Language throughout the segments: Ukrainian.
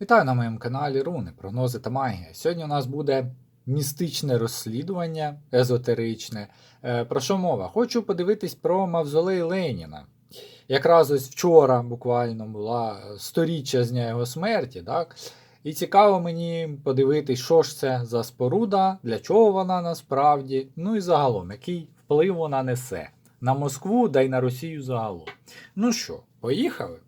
Вітаю на моєму каналі Руни, прогнози та магія. Сьогодні у нас буде містичне розслідування, езотеричне. Е, Про що мова? Хочу подивитись про мавзолей Леніна. Якраз ось вчора буквально була сторіччя з дня його смерті, так? І цікаво мені подивитись, що ж це за споруда, для чого вона насправді, ну і загалом, який вплив вона несе на Москву, да й на Росію загалом. Ну що, поїхали?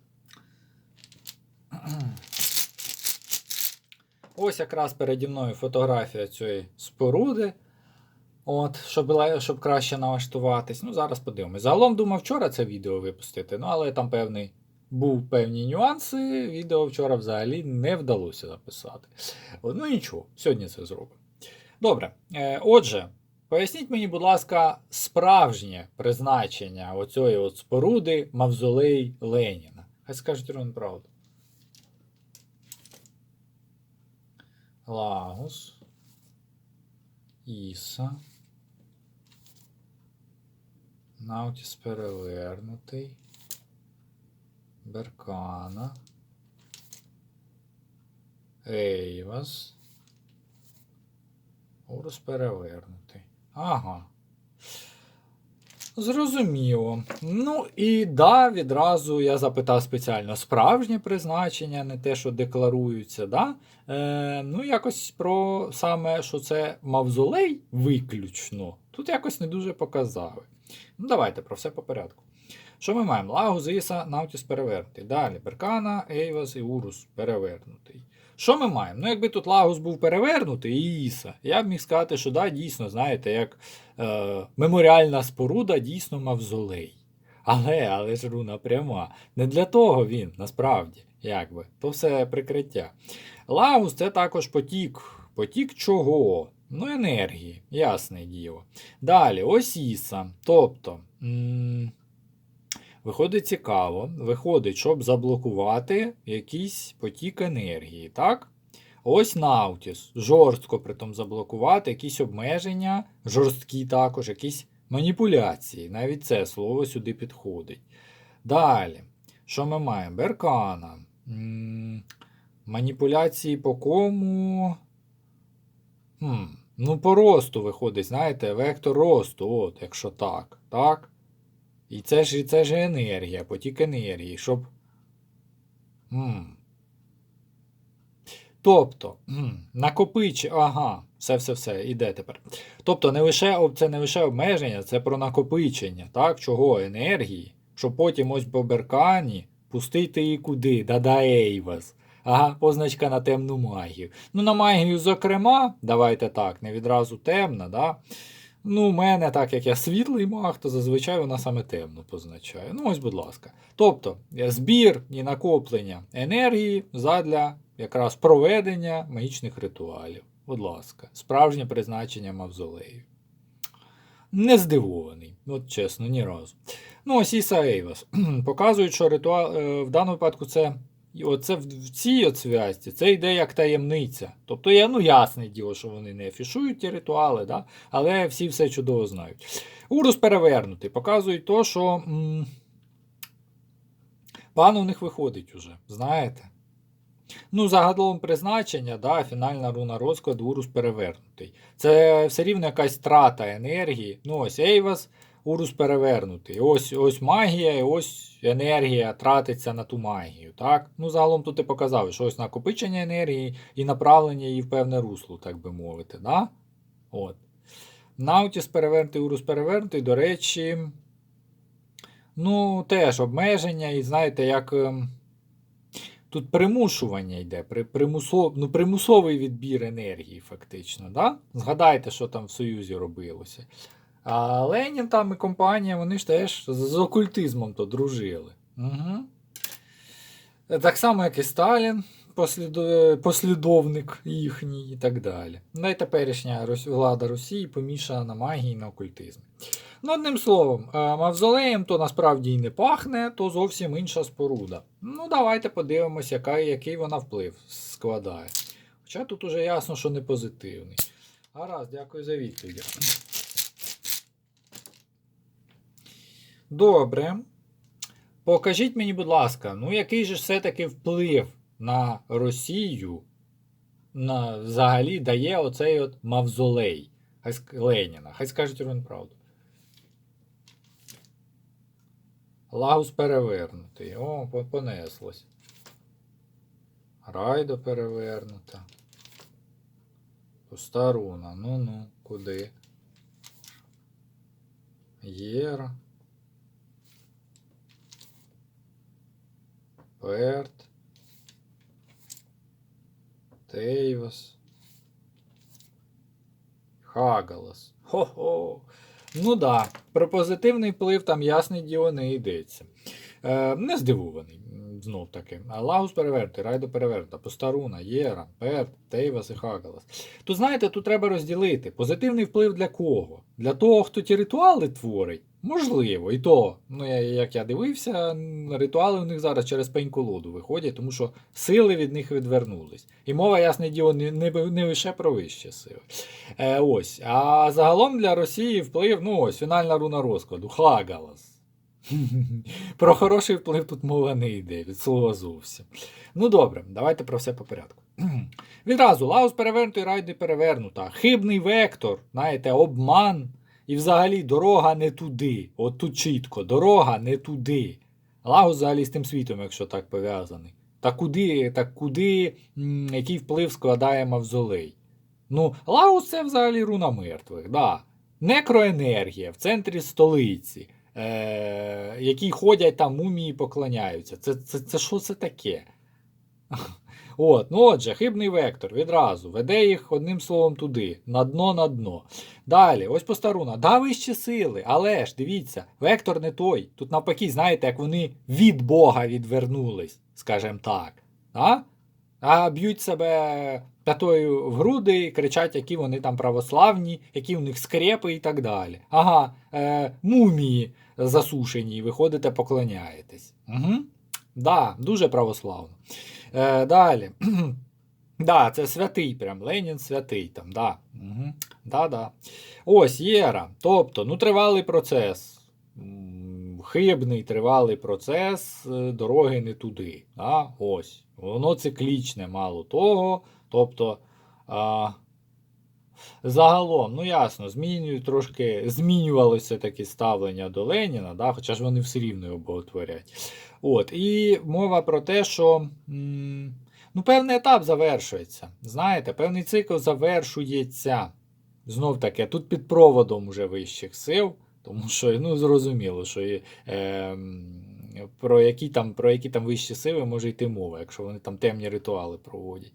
Ось якраз переді мною фотографія цієї споруди. От, щоб, щоб краще налаштуватись. Ну, зараз подивимось. Загалом думав вчора це відео випустити, ну але там певний, був певні нюанси. Відео вчора взагалі не вдалося записати. Ну нічого, сьогодні це зробимо. Добре. Е, отже, поясніть мені, будь ласка, справжнє призначення оцієї от споруди Мавзолей Леніна. Хай скажуть Рон правду. Лагус. Іса. Наутіс перевернутий. Беркана. Ейвас. Урус перевернутий. Ага. Зрозуміло. Ну і да, відразу я запитав спеціально справжнє призначення, не те, що декларується. Да? Е, ну, якось про саме, що це мавзолей виключно. Тут якось не дуже показали. Ну, давайте про все по порядку. Що ми маємо? Лагус, Іса, Наутіс перевернутий. Далі Беркана, Ейвас і Урус перевернутий. Що ми маємо? Ну, якби тут Лагус був перевернутий і Іса, я б міг сказати, що да, дійсно, знаєте, як е, меморіальна споруда дійсно мавзолей. Але, але ж руна пряма. Не для того він, насправді, якби. То все прикриття. Лагус це також потік. Потік чого? Ну, енергії, ясне діло. Далі, ось Іса. Тобто, м- виходить цікаво, виходить, щоб заблокувати якийсь потік енергії, так? Ось Наутіс. Жорстко притом заблокувати, якісь обмеження, жорсткі також, якісь маніпуляції. Навіть це слово сюди підходить. Далі, що ми маємо? Беркана. Маніпуляції по кому? Хм, ну, по росту виходить, знаєте, вектор росту, от, якщо так. Так? І це ж, це ж енергія, потік енергії, щоб. Хм. Тобто, накопич, ага, все, все, все, іде тепер. Тобто, не лише, це не лише обмеження, це про накопичення, так? Чого? Енергії, щоб потім ось по беркані пустити її куди? Да-да Ейвас. Ага, позначка на темну магію. Ну, на магію, зокрема, давайте так, не відразу темна, да? Ну, у мене, так як я світлий маг, то зазвичай вона саме темну позначає. Ну, ось, будь ласка. Тобто, е, збір і накоплення енергії задля якраз проведення магічних ритуалів. Будь ласка, справжнє призначення мавзолею. Не здивований, от чесно, ні разу. Ну, ось Іса Ейвас. Показують, що ритуал е, в даному випадку це. І оце в, цій от зв'язці це йде як таємниця. Тобто, я, ну, ясне діло, що вони не афішують ті ритуали, да? але всі все чудово знають. Урус перевернутий. Показують то, що м, пан у них виходить уже, знаєте. Ну, загалом призначення, да, фінальна руна розкладу Урус перевернутий. Це все рівно якась трата енергії. Ну, ось Ейвас, Урус перевернутий. Ось ось магія, і ось енергія тратиться на ту магію. Так? Ну, загалом тут і показав, що ось накопичення енергії і направлення її в певне русло, так би мовити. Да? От. Наутіс перевернутий, Урус перевернутий, до речі. Ну, теж обмеження, і знаєте, як. ем, Тут примушування йде, при, примусов, ну, примусовий відбір енергії, фактично. Да? Згадайте, що там в Союзі робилося. А Ленін там і компанія, вони ж теж з, окультизмом то дружили. Угу. Так само, як і Сталін, послідо, послідовник їхній і так далі. Ну і теперішня влада Росії помішана на магії і на окультизмі. Ну, одним словом, е, мавзолеєм то насправді і не пахне, то зовсім інша споруда. Ну, давайте подивимось, яка, який вона вплив складає. Хоча тут уже ясно, що не позитивний. Гаразд, дякую за відповідь. Добре. Покажіть мені, будь ласка, ну який же все-таки вплив на Росію на, взагалі дає оцей от мавзолей хай Леніна. Хай скажуть він правду. Лагус перевернутий. О, понеслось. Райдо перевернута. Пуста руна. Ну-ну, куди? Єра. Перт. Тейвас. Хагалас. Хо-хо. Ну да, про позитивний вплив там ясний діло не йдеться. Е, не здивований, знов таки. Лагус переверти, Райдо переверта, Постаруна, Єра, Перт, Тейвас і Хагалас. Тут знаєте, тут треба розділити. Позитивний вплив для кого? Для того, хто ті ритуали творить? Можливо, і то, ну я, як я дивився, ритуали у них зараз через пень-колоду виходять, тому що сили від них відвернулись. І мова, ясне діло, не, не, не лише про вищі сили. Е, ось. А загалом для Росії вплив, ну ось, фінальна руна розкладу. Хагалас. Про хороший вплив тут мова не йде, від слова зовсім. Ну добре, давайте про все по порядку. Відразу Лаус перевернутий, райди перевернута. Хибний вектор, знаєте, обман. І взагалі дорога не туди. От тут чітко, дорога не туди. Лагус взагалі з тим світом, якщо так пов'язаний. Та куди, та куди, який вплив складає мавзолей? Ну, Лагус це взагалі руна мертвих, да. Некроенергія в центрі столиці, е- які ходять там мумії поклоняються. Це, це, це що це таке? От, ну отже, хибний вектор відразу веде їх одним словом туди, на дно на дно. Далі, ось постаруна. Да, вищі сили, але ж дивіться, вектор не той. Тут навпаки, знаєте, як вони від Бога відвернулись, скажімо так. А? а б'ють себе п'ятою в груди і кричать, які вони там православні, які у них скрепи і так далі. Ага, е, мумії засушені, і ви ходите, поклоняєтесь. Угу. Да, дуже православно. Е, далі. Да, це святий, прям Ленін святий там, да. Угу. Да, да. Ось Єра. Тобто, ну, тривалий процес. Хибний тривалий процес е, дороги не туди. Да? Ось. Воно циклічне, мало того. Тобто, а, загалом, ну ясно, змінюють трошки, змінювалося таке ставлення до Леніна, да? хоча ж вони все рівно його боготворять. От, і мова про те, що м, ну, певний етап завершується. Знаєте, певний цикл завершується. Знов таки, тут під проводом уже вищих сил, тому що ну, зрозуміло, що і, е, про, які там, про які там вищі сили може йти мова, якщо вони там темні ритуали проводять.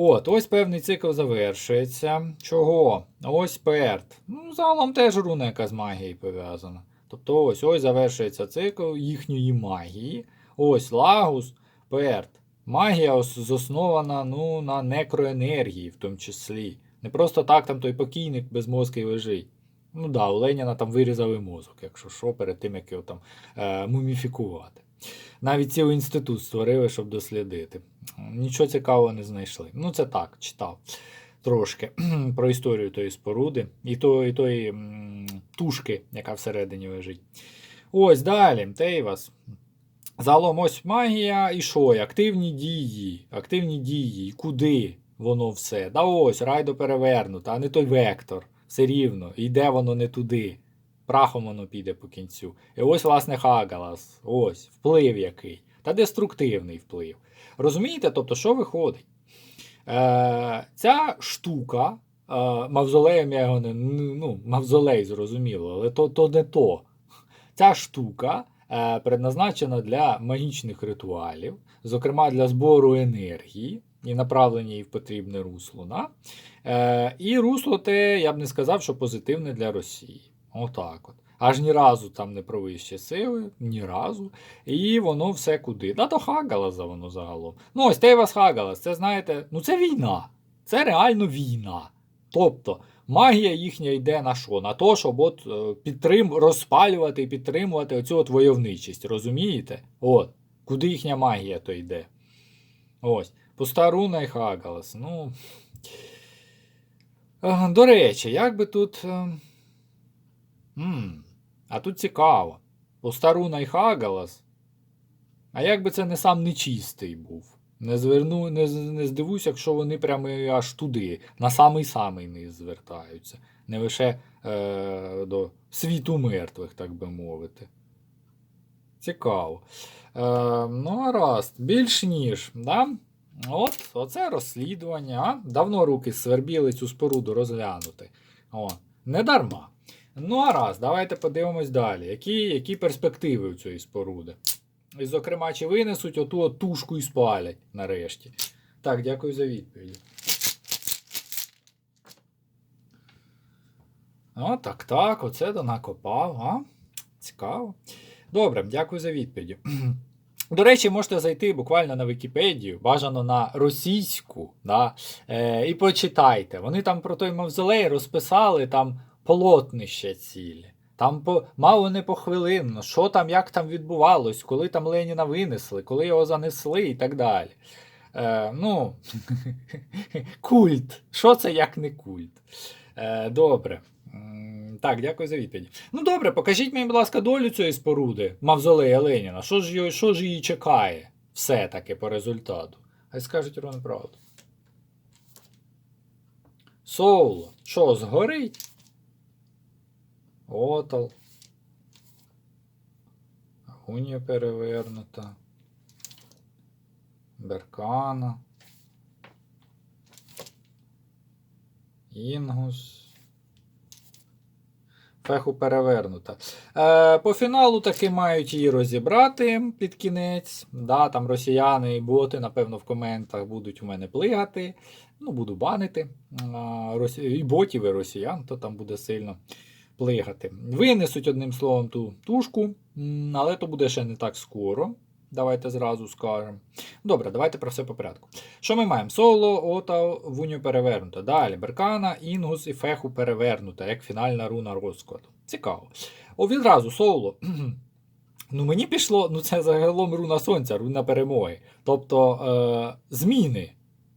От, ось певний цикл завершується. Чого? Ось перт. Ну, загалом теж руна, яка з магією пов'язана. Тобто ось ось завершується цикл їхньої магії. Ось лагус, перт. Магія заснована ну, на некроенергії, в тому числі. Не просто так там той покійник без мозки лежить. Ну да, у Леніна там вирізали мозок, якщо що, перед тим, як його там е, муміфікувати. Навіть цілий інститут створили, щоб дослідити. Нічого цікавого не знайшли. Ну, це так, читав трошки про історію тої споруди і тої, тої тушки, яка всередині лежить. Ось далі, Тейвас. Загалом ось магія і що? Активні дії. Активні дії. Куди воно все? Да ось, райдо перевернуто, а не той вектор. Все рівно. Йде воно не туди. Прахом воно піде по кінцю. І ось, власне, Хагалас. Ось, вплив який. Та деструктивний вплив. Розумієте, тобто, що виходить? Е, ця штука, е, мавзолеєм я його не. Ну, мавзолей, зрозуміло, але то, то не то. Ця штука е, предназначена для магічних ритуалів, зокрема для збору енергії і направлення її в потрібне русло. Да? Е, і русло те, я б не сказав, що позитивне для Росії. Отак от. Аж ні разу там не про вищі сили, ні разу. І воно все куди. Да до Хагалаза воно загалом. Ну, ось Тейвас Хагалас, це знаєте, ну це війна. Це реально війна. Тобто, магія їхня йде на що? На то, щоб от е, підтрим... розпалювати і підтримувати оцю от войовничість, розумієте? От, куди їхня магія то йде. Ось. Пуста руна і Хагалас. Ну. Е, До речі, як би тут. е, м, А тут цікаво. Пуста руна і Хагалас. А як би це не сам нечистий був? Не зверну, не, не здивуюся, якщо вони прямо аж туди, на самий-самий низ звертаються. Не лише е, до світу мертвих, так би мовити. Цікаво. Е, ну, гаразд, більш ніж. Да? От, оце розслідування. А? Давно руки свербіли цю споруду розглянути. О, не дарма. Ну, гаразд, давайте подивимось далі. Які, які перспективи у цієї споруди? І, зокрема, чи винесуть оту от тушку і спалять нарешті. Так, дякую за відповідь. О, так, так, оце то накопав, а? Цікаво. Добре, дякую за відповідь. До речі, можете зайти буквально на Вікіпедію, бажано на російську, да, е, і почитайте. Вони там про той мавзолей розписали там полотнище цілі. Там по, мало не похвилинно, що там, як там відбувалось, коли там Леніна винесли, коли його занесли і так далі. Е, ну, культ. Що це як не культ? Е, добре. Так, дякую за відповідь. Ну добре, покажіть мені, будь ласка, долю цієї споруди, мавзолея Леніна. Що ж, її- що ж її чекає все-таки по результату? Хай скажуть ровно правду. Соуло. Що, згорить? Отал. Гунія перевернута. Беркана. Інгус. Феху перевернута. Е, по фіналу таки мають її розібрати під кінець. Да, там росіяни і боти, напевно, в коментах будуть у мене плигати. Ну, буду банити. Росі... І ботів, і росіян, то там буде сильно плигати. Винесуть одним словом ту тушку, але то буде ще не так скоро. Давайте зразу скажемо. Добре, давайте про все по порядку. Що ми маємо? Соло, Ота, Вуню перевернута. Далі Беркана, Інгус і Феху перевернута, як фінальна руна розкладу. Цікаво. О, відразу соло. Ну, мені пішло, ну це загалом руна сонця, руна перемоги. Тобто е, зміни.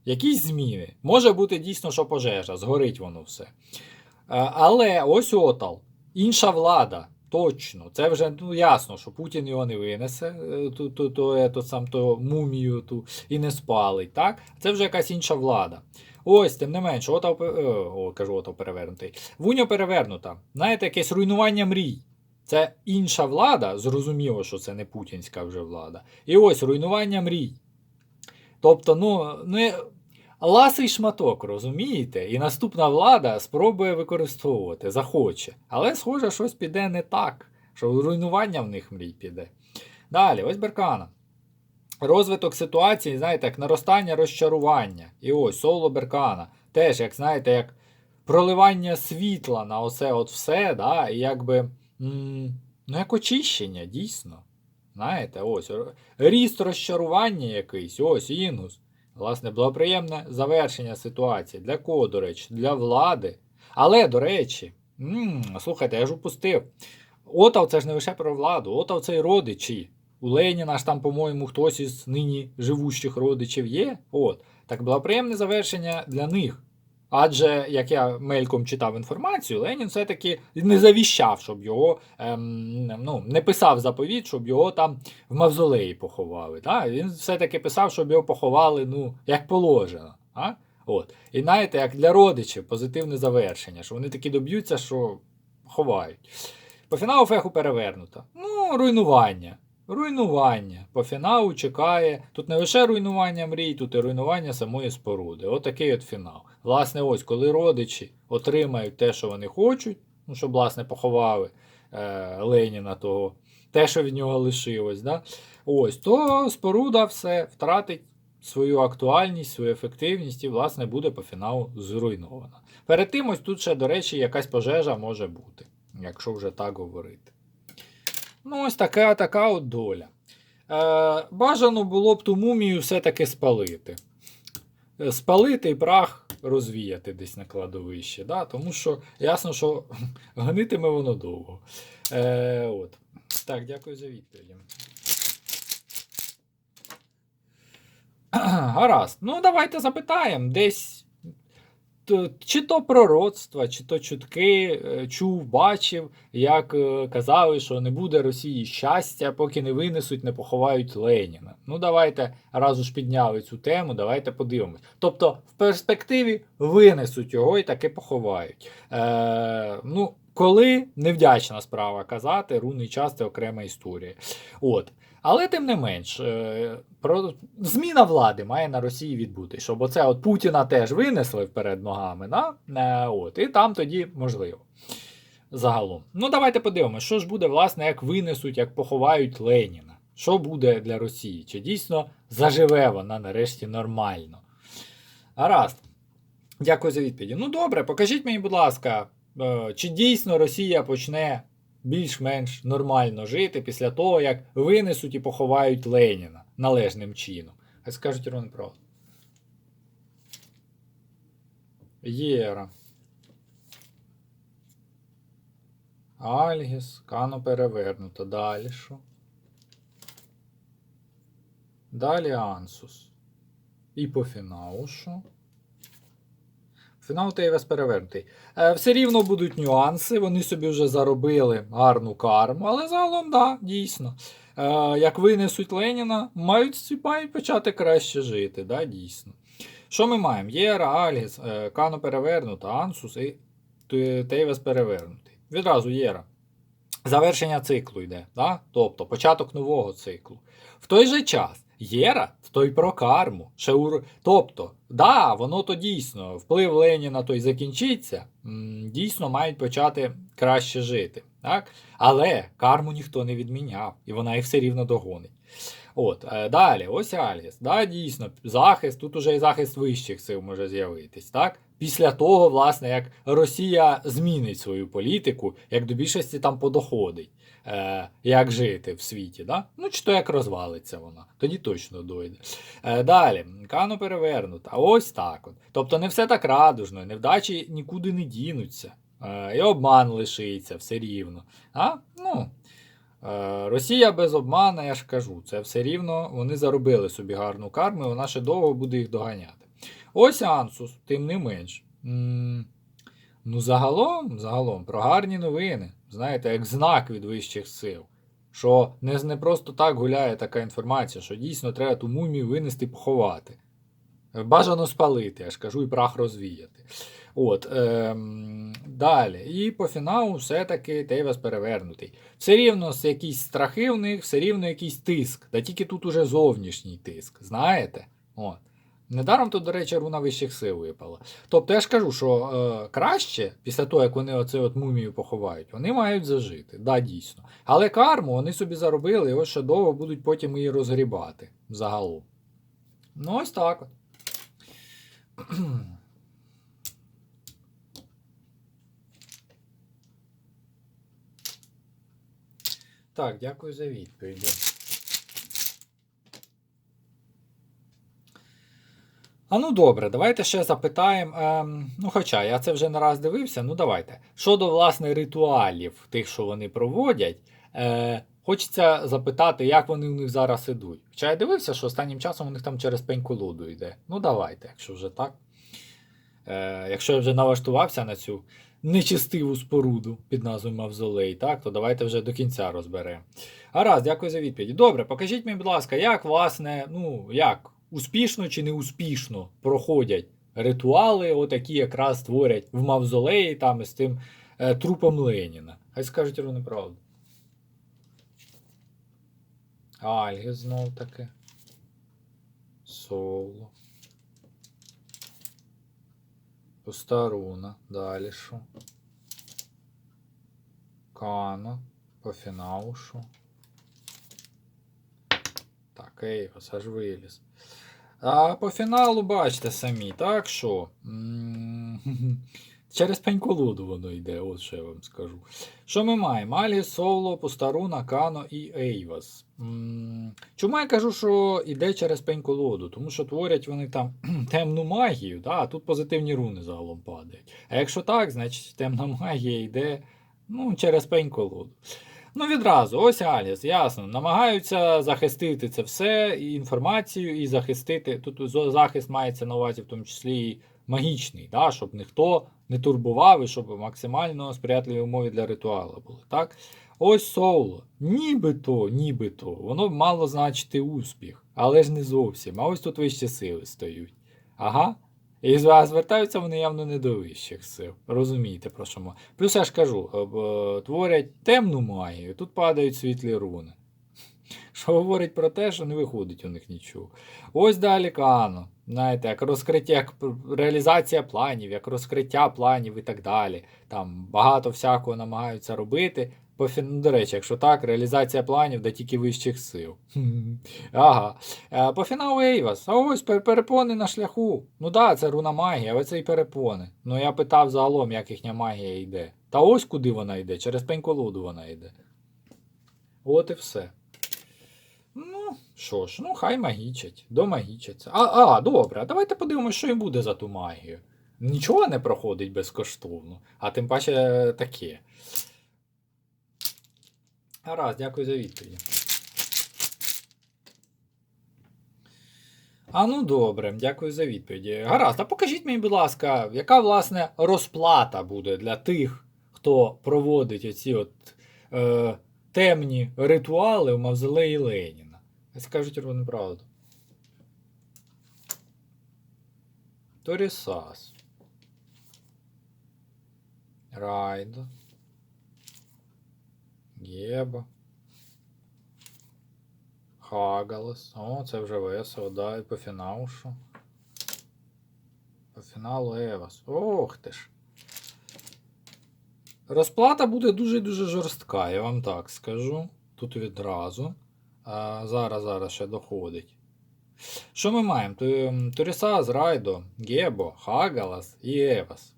Якісь зміни. Може бути дійсно, що пожежа, згорить воно все. Е, але ось Отал, інша влада. Точно, це вже ну, ясно, що Путін його не винесе, е, ту, ту, ту, ту, сам, ту мумію ту, і не спалить. так? Це вже якась інша влада. Ось, тим не менше, отав, е, о, кажу, отав перевернутий. Вуня перевернута. Знаєте, якесь руйнування мрій. Це інша влада, зрозуміло, що це не путінська вже влада. І ось руйнування мрій. Тобто, ну, ну ласий шматок, розумієте? І наступна влада спробує використовувати, захоче. Але, схоже, щось піде не так, що руйнування в них мрій піде. Далі, ось Беркана. Розвиток ситуації, знаєте, як наростання розчарування. І ось соло Беркана. Теж, як знаєте, як проливання світла на оце от все, да, і якби. ну, як очищення, дійсно. Знаєте, ось ріст розчарування якийсь, ось інгус. Власне, благоприємне завершення ситуації. Для кого, до речі? Для влади. Але, до речі, м, слухайте, я ж упустив. Отав це ж не лише про владу, Отав це й родичі. У Леніна ж там, по-моєму, хтось із нині живущих родичів є. От. Так благоприємне завершення для них. Адже, як я мельком читав інформацію, Ленін все-таки не завіщав, щоб його ем, ну, не писав заповіт, щоб його там в мавзолеї поховали. Так? Він все-таки писав, щоб його поховали ну, як положено. А? От. І знаєте, як для родичів позитивне завершення, що вони таки доб'ються, що ховають. По фіналу феху перевернуто. Ну, руйнування. Руйнування. По фіналу чекає. Тут не лише руйнування мрій, тут і руйнування самої споруди. Отакий от фінал. Власне, ось, коли родичі отримають те, що вони хочуть, ну, щоб, власне, поховали е, Леніна того, те, що від нього лишилось, да? ось, то споруда все втратить свою актуальність, свою ефективність і, власне, буде по фіналу зруйнована. Перед тим, ось тут ще, до речі, якась пожежа може бути, якщо вже так говорити. Ну, ось така така от доля. Е, бажано було б ту мумію все-таки спалити. Е, Спалити прах розвіяти десь на кладовище. Да? Тому що ясно, що гнитиме воно довго. Е, от. Так, дякую за відповідь. Гаразд. Ну, давайте запитаємо. Десь чи то пророцтва, чи то чутки е, чув, бачив, як е, казали, що не буде Росії щастя, поки не винесуть, не поховають Леніна. Ну, давайте раз уж підняли цю тему, давайте подивимось. Тобто, в перспективі винесуть його і таки поховають. Е, ну, коли невдячна справа казати, рунний час це окрема історія. От. Але тим не менш, е, про зміна влади має на Росії відбути, щоб оце от Путіна теж винесли вперед ногами, да? От, і там тоді можливо. Загалом. Ну, давайте подивимося, що ж буде, власне, як винесуть, як поховають Леніна. Що буде для Росії? Чи дійсно заживе вона нарешті нормально? Гаразд. Дякую за відповіді. Ну добре, покажіть мені, будь ласка, е, чи дійсно Росія почне більш-менш нормально жити після того, як винесуть і поховають Леніна належним чином. Хай скажуть Ірон правду. Єра. Альгіс, Кано перевернуто. Далі що? Далі Ансус. І по фіналу що? Фінал Тейвес перевернутий. Е, все рівно будуть нюанси, вони собі вже заробили гарну карму, але загалом, да, дійсно. Е, як винесуть Леніна, мають, мають почати краще жити, да, дійсно. Що ми маємо? Єра, Альгіс, е, Кано перевернута, Ансус і Тейвес перевернутий. Відразу Єра. Завершення циклу йде, да? тобто початок нового циклу. В той же час Єра то й про карму. Ще. Тобто, да, воно то дійсно, вплив Леніна той закінчиться, дійсно мають почати краще жити. Так? Але карму ніхто не відміняв, і вона їх все рівно догонить. От, е, далі, ось Альгіс. Да, дійсно, захист, тут уже і захист вищих сил може з'явитись. Так? Після того, власне, як Росія змінить свою політику, як до більшості там подоходить, е, як жити в світі. Да? Ну, чи то як розвалиться вона, тоді точно дойде. Е, далі, Кано перевернута. Ось так. От. Тобто не все так радужно, невдачі нікуди не дінуться. Е, і обман лишиться все рівно. А? Ну, Е, Росія без обмана, я ж кажу, це все рівно вони заробили собі гарну карму, і вона ще довго буде їх доганяти. Ось Ансус, тим не менш. Ну, загалом, загалом, про гарні новини. Знаєте, як знак від вищих сил. Що не, не просто так гуляє така інформація, що дійсно треба ту мумію винести поховати. Бажано спалити, я ж кажу, і прах розвіяти. От, ем, далі. І по фіналу все-таки Тейвас перевернутий. Все рівно якісь страхи в них, все рівно якийсь тиск. Та тільки тут уже зовнішній тиск. Знаєте? От. Недаром тут, до речі, руна вищих сил випала. Тобто я ж кажу, що е, краще, після того, як вони оце от мумію поховають, вони мають зажити. Да, дійсно. Але карму вони собі заробили, і ось ще довго будуть потім її розгрібати загалом. Ну, ось так от. Так, дякую за відповіді. А ну добре, давайте ще запитаємо. Ем, ну, хоча я це вже не раз дивився, ну давайте. Щодо власне ритуалів, тих, що вони проводять, е, хочеться запитати, як вони у них зараз ідуть. Хоча я дивився, що останнім часом у них там через пень колоду йде. Ну давайте, якщо вже так. Е, якщо я вже налаштувався на цю нечистиву споруду під назвою Мавзолей, так, то давайте вже до кінця розберемо. Гаразд, дякую за відповідь. Добре, покажіть мені, будь ласка, як власне, ну як, успішно чи не успішно проходять ритуали, отакі якраз творять в Мавзолеї там із тим е, трупом Леніна. Хай скажуть вони правду. Альги знов таки. Соло. Постаруна. Далі що? Кано. По фіналу що? Так, Ейвас аж виліз. А по фіналу бачите самі, так що? Через пеньколоду воно йде, от що я вам скажу. Що ми маємо? Алі, Соло, Постаруна, Кано і Ейвас. Чому я кажу, що йде через пеньколоду? Тому що творять вони там темну магію, да? а тут позитивні руни загалом падають. А якщо так, значить темна магія йде ну, через пеньколоду. Ну, відразу, ось Аліс, ясно. Намагаються захистити це все, і інформацію, і захистити. Тут захист мається на увазі, в тому числі і магічний, да, щоб ніхто не турбував і щоб максимально сприятливі умови для ритуалу були. Так? Ось соло. Нібито, нібито, воно мало значити успіх, але ж не зовсім. А ось тут вищі сили стоять. Ага. І звертаються вони явно не до вищих сил. Розумієте, про що мова. Плюс я ж кажу, е, творять темну магію, тут падають світлі руни. Що говорить про те, що не виходить у них нічого. Ось далі Кано. Знаєте, як розкриття, як реалізація планів, як розкриття планів і так далі. Там багато всякого намагаються робити. По ну, До речі, якщо так, реалізація планів да тільки вищих сил. Ага. Е, По фіналу Ейвас. А ось перепони на шляху. Ну так, да, це руна магія, але це і перепони. Ну я питав загалом, як їхня магія йде. Та ось куди вона йде, через пень-колоду вона йде. От і все. Ну, що ж, ну хай магічать, домагічаться. А, а, добре, а давайте подивимося, що їм буде за ту магію. Нічого не проходить безкоштовно, а тим паче таке. Гаразд, дякую за відповідь. А ну добре, дякую за відповіді. Гаразд, а покажіть мені, будь ласка, яка власне розплата буде для тих, хто проводить оці от е, темні ритуали в мавзолеї Леніна. Скажіть ровно правду. Торісас. Райдо. Геба. Хагалас. О, це вже весело, да, і по фіналу що? По фіналу Евас. Ох ти ж. Розплата буде дуже-дуже жорстка, я вам так скажу. Тут відразу. А, зараз, зараз ще доходить. Що ми маємо? Ту- Турісас, Райдо, Гебо, Хагалас і Евас.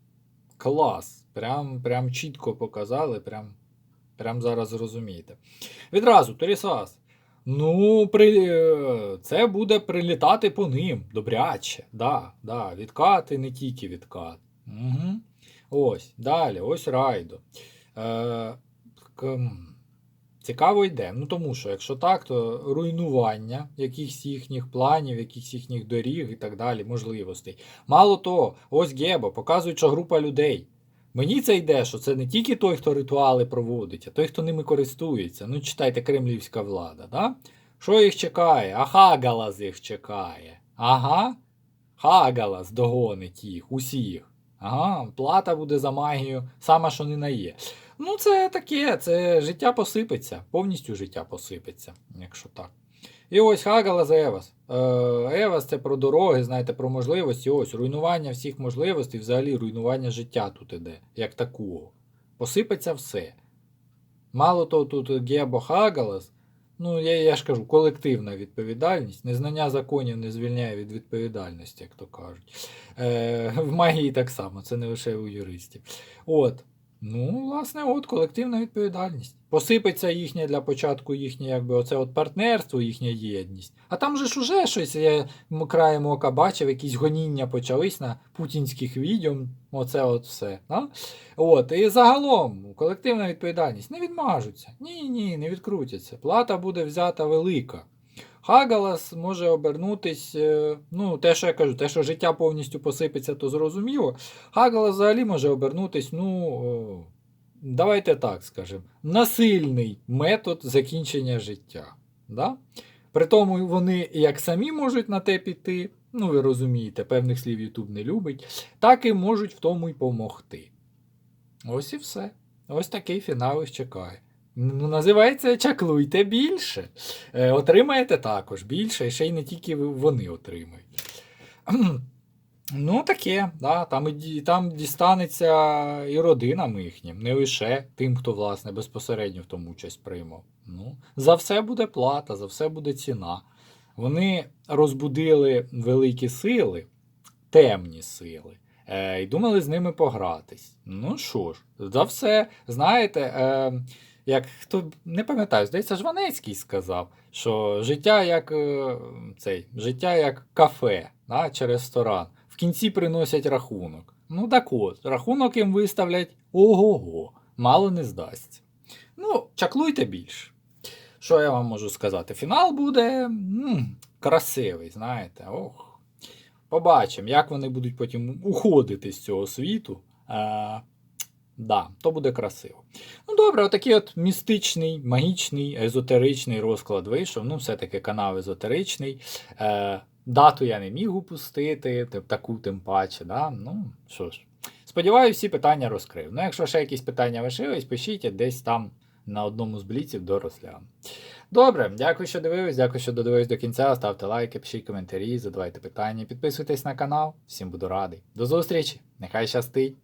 Клас. Прям, прям чітко показали, прям, прям зараз зрозумієте. Відразу, Турісас. Ну, при... е, це буде прилітати по ним. Добряче. Да, да. Відкати, не тільки відкат. Угу. Ось, далі, ось райдо. Е, Цікаво йде. Ну тому що, якщо так, то руйнування якихось їхніх планів, якихось їхніх доріг і так далі, можливостей. Мало того, ось Гебо показують, що група людей. Мені це йде, що це не тільки той, хто ритуали проводить, а той, хто ними користується. Ну, читайте кремлівська влада, да? Що їх чекає? А Хагалас їх чекає. Ага. Хагалас догонить їх, усіх. Ага, плата буде за магію, сама що не є. Ну, це таке, це життя посипеться, повністю життя посипеться, якщо так. І ось Хагалас Евас. Евас це про дороги, знаєте, про можливості. Ось руйнування всіх можливостей, взагалі руйнування життя тут іде, як такого. Посипеться все. Мало того, тут Гебо Хагалас, ну я, я ж кажу, колективна відповідальність. Незнання законів не звільняє від відповідальності, як то кажуть. Е, в магії так само, це не лише у юристів. От. Ну, власне, от колективна відповідальність. Посипеться їхнє для початку їхнє, якби оце от партнерство, їхня єдність. А там же ж уже щось, я краєм ока бачив, якісь гоніння почались на путінських відео. Оце от все. Да? От, і загалом колективна відповідальність не відмажуться. Ні, ні, не відкрутяться. Плата буде взята велика. Хагалас може обернутись, е, ну, те, що я кажу, те, що життя повністю посипеться, то зрозуміло. Хагалас взагалі може обернутись, ну, давайте так скажемо, насильний метод закінчення життя. Да? При тому вони як самі можуть на те піти, ну ви розумієте, певних слів Ютуб не любить, так і можуть в тому й помогти. Ось і все. Ось такий фінал їх чекає. Ну, називається Чаклуйте більше. Е, отримаєте також більше, і ще й не тільки вони отримають. Ну, таке, да, там, там дістанеться і родинам їхнім, не лише тим, хто власне безпосередньо в тому участь приймав. Ну, за все буде плата, за все буде ціна. Вони розбудили великі сили, темні сили, е, і думали з ними погратись. Ну що ж, за все, знаєте, е, як хто не пам'ятаю, здається, Жванецький сказав, що життя як е, цей, життя як кафе да, чи ресторан. В кінці приносять рахунок. Ну так от, рахунок їм виставлять ого-го, мало не здасться. Ну, чаклуйте більше. Що я вам можу сказати? Фінал буде м, красивий, знаєте. Ох. Побачимо, як вони будуть потім уходити з цього світу. Да, то буде красиво. Ну добре, отакий от містичний, магічний, езотеричний розклад вийшов. Ну, все-таки канал езотеричний. Е, дату я не міг упустити, таку тим паче. Да? Ну, що ж. Сподіваюся, всі питання розкрив. Ну, якщо ще якісь питання лишились, пишіть десь там на одному з бліців дорозгляну. Добре, дякую, що дивились, дякую, що додивились до кінця. Ставте лайки, пишіть коментарі, задавайте питання, підписуйтесь на канал. Всім буду радий. До зустрічі! Нехай щастить!